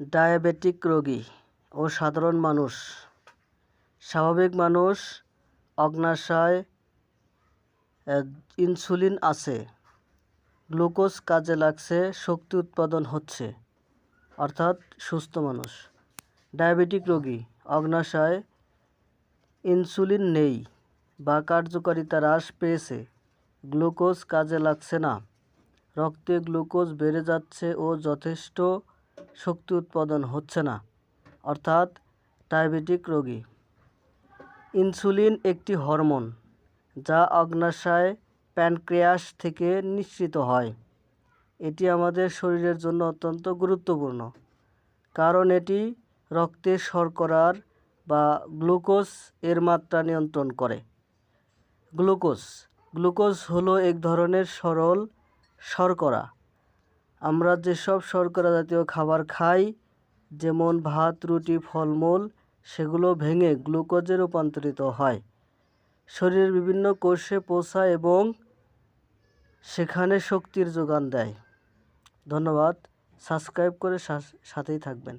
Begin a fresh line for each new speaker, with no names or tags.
Diabetic রোগী ও সাধারণ মানুষ। স্বাভাবিক মানুষ অগ্ন্যাশয় ইনসুলিন আছে। গ্লুকোজ কাজে লাগছে, শক্তি উৎপাদন হচ্ছে, অর্থাৎ সুস্থ মানুষ। ডায়াবেটিক রোগী অগ্ন্যাশয় ইনসুলিন নেই বা কার্যকারিতা হ্রাস পেয়েছে, গ্লুকোজ কাজে লাগছে না। রক্তে গ্লুকোজ বেড়ে যাচ্ছে ও যথেষ্ট শক্তি উৎপাদন হচ্ছে না, অর্থাৎ ডায়াবেটিক রোগী। ইনসুলিন একটি হরমোন, যা অগ্ন্যাশয় প্যানক্রিয়াস থেকে নিঃসৃত হয়। এটি আমাদের শরীরের জন্য অত্যন্ত গুরুত্বপূর্ণ, কারণ এটি রক্তে শর্করার বা গ্লুকোজ এর মাত্রা নিয়ন্ত্রণ করে। গ্লুকোজ গ্লুকোজ হলো এক ধরনের সরল শর্করা আমরা যেসব শর্করা জাতীয় খাবার খাই, যেমন ভাত, রুটি, ফলমূল, সেগুলো ভেঙে গ্লুকোজে রূপান্তরিত হয়। শরীরের বিভিন্ন কোষে পৌঁছায় এবং সেখানে শক্তির যোগান দেয়। ধন্যবাদ। সাবস্ক্রাইব করে সাথেই থাকবেন।